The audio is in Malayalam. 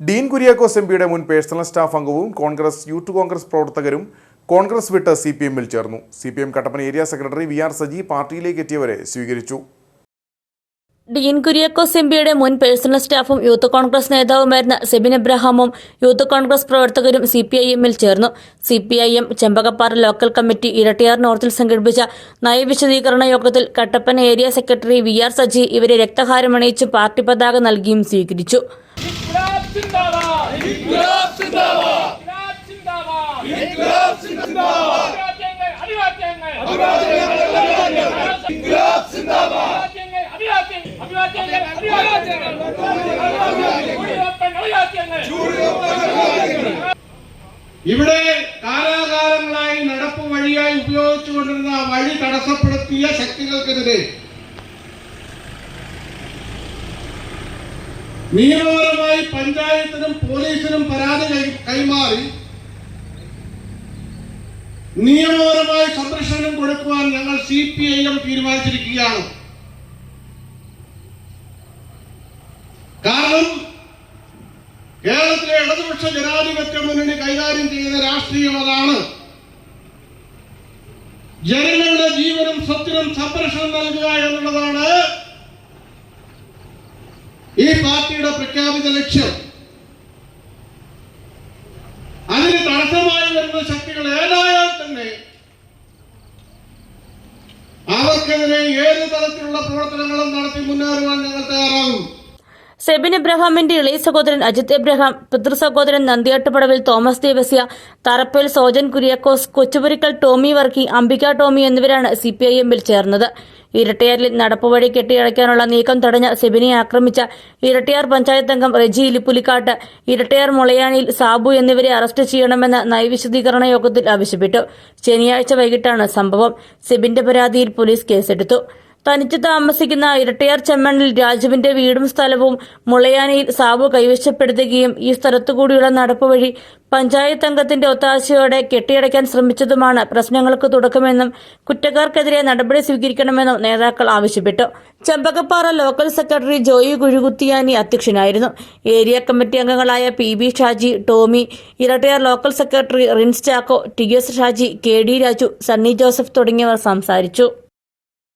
ഡീൻ കുര്യാക്കോസ് എം പിയുടെ മുൻ പേഴ്സണൽ സ്റ്റാഫ് അംഗവും കോൺഗ്രസ് യൂത്ത് കോൺഗ്രസ് പ്രവർത്തകരും കോൺഗ്രസ് വിട്ട് സി പി എമ്മിൽ ചേർന്നു. C P M Kattappana area secretary V R Saji പാർട്ടിയിലേക്ക് എത്തിയവരെ സ്വീകരിച്ചു. ഡീൻ കുര്യാക്കോസ് എം പിയുടെ മുൻ പേഴ്സണൽ സ്റ്റാഫും യൂത്ത് കോൺഗ്രസ് നേതാവുമായിരുന്ന സെബിൻ എബ്രഹാമും യൂത്ത് കോൺഗ്രസ് പ്രവർത്തകരും സി പി ഐ എമ്മിൽ ചേർന്നു. C P I M Chembakappara local committee Irattayar നോർത്തിൽ സംഘടിപ്പിച്ച നയവിശദീകരണ യോഗത്തിൽ Kattappana area secretary V R Saji ഇവരെ രക്തഹാരമണിയിച്ച് പാർട്ടി പതാക നൽകിയും സ്വീകരിച്ചു. അഭിവാദ്യങ്ങൾ അഭിവാദ്യങ്ങൾ അഭിവാദ്യങ്ങൾ ഇൻക്ലാബ് സിന്ദാബാദ്. അഭിവാദ്യങ്ങൾ അഭിവാദ്യങ്ങൾ അഭിവാദ്യങ്ങൾ ഇവിടെ കാലാകാലങ്ങളായി നടപ്പ് വഴിയായി ഉപയോഗിച്ചുകൊണ്ടിരുന്ന വഴി തടസ്സപ്പെടുത്തിയ ശക്തികൾക്കെതിരെ നിയമപരമായി പഞ്ചായത്തിനും പോലീസിനും പരാതി കൈമാറി നിയമപരമായി സംരക്ഷണം കൊടുക്കുവാൻ ഞങ്ങൾ സി പി ഐ എം തീരുമാനിച്ചിരിക്കുകയാണ്. കാരണം കേരളത്തിലെ ഇടതുപക്ഷ ജനാധിപത്യ മുന്നണി കൈകാര്യം ചെയ്യുന്ന രാഷ്ട്രീയം അതാണ്. ജനങ്ങളുടെ ജീവനും സ്വത്തിനും സംരക്ഷണം നൽകുക എന്നുള്ളതാണ് ഈ പാർട്ടിയുടെ പ്രഖ്യാപിത ലക്ഷ്യം അതിന് തടസ്സമായി വരുന്ന ശക്തികൾ ഏതായാൽ തന്നെ അവർക്കെതിരെ ഏത് തരത്തിലുള്ള പ്രവർത്തനങ്ങളും നടത്തി മുന്നേറുവാൻ ഞങ്ങൾ തയ്യാറാകും സെബിൻ എബ്രഹാമിന്റെ ഇളയ സഹോദരൻ അജിത് എബ്രഹാം പിതൃ സഹോദരൻ നന്ദിയാട്ടുപടവിൽ തോമസ് ദേവസ്യ തറപ്പേൽ സോജൻ കുര്യാക്കോസ് കൊച്ചുപുരിക്കൽ ടോമി വർക്കി അംബിക ടോമി എന്നിവരാണ് സി പി ഐ എമ്മിൽ ചേർന്നത്. ഇരട്ടയാറിൽ നടപ്പുവഴി കെട്ടിയടയ്ക്കാനുള്ള നീക്കം തടഞ്ഞ സെബിനെ ആക്രമിച്ച ഇരട്ടയാർ പഞ്ചായത്ത് അംഗം റെജി ഇലിപ്പുലിക്കാട്ട് ഇരട്ടയാർ മുളയാനിൽ സാബു എന്നിവരെ അറസ്റ്റ് ചെയ്യണമെന്ന് നയവിശദീകരണ യോഗത്തിൽ ആവശ്യപ്പെട്ടു. ശനിയാഴ്ച വൈകിട്ടാണ് സംഭവം. സെബിന്റെ പരാതിയിൽ പോലീസ് കേസെടുത്തു. തനിച്ച് താമസിക്കുന്ന ഇരട്ടയാർ ചെമ്മണ്ണിൽ രാജുവിന്റെ വീടും സ്ഥലവും മുളയാനയിൽ സാബു കൈവശപ്പെടുത്തുകയും ഈ സ്ഥലത്തുകൂടിയുള്ള നടപ്പുവഴി പഞ്ചായത്ത് അംഗത്തിന്റെ ഒത്താശയോടെ കെട്ടിയടയ്ക്കാൻ ശ്രമിച്ചതുമാണ് പ്രശ്നങ്ങൾക്ക് തുടക്കമെന്നും കുറ്റക്കാർക്കെതിരെ നടപടി സ്വീകരിക്കണമെന്നും നേതാക്കൾ ആവശ്യപ്പെട്ടു. ചെമ്പകപ്പാറ ലോക്കൽ സെക്രട്ടറി ജോയി കുഴുകുത്തിയാനി അധ്യക്ഷനായിരുന്നു. ഏരിയ കമ്മിറ്റി അംഗങ്ങളായ P B Shaji Tomy Irattayar local secretary Rince Chacko T S Shaji K D Raju Sunny Joseph തുടങ്ങിയവർ സംസാരിച്ചു.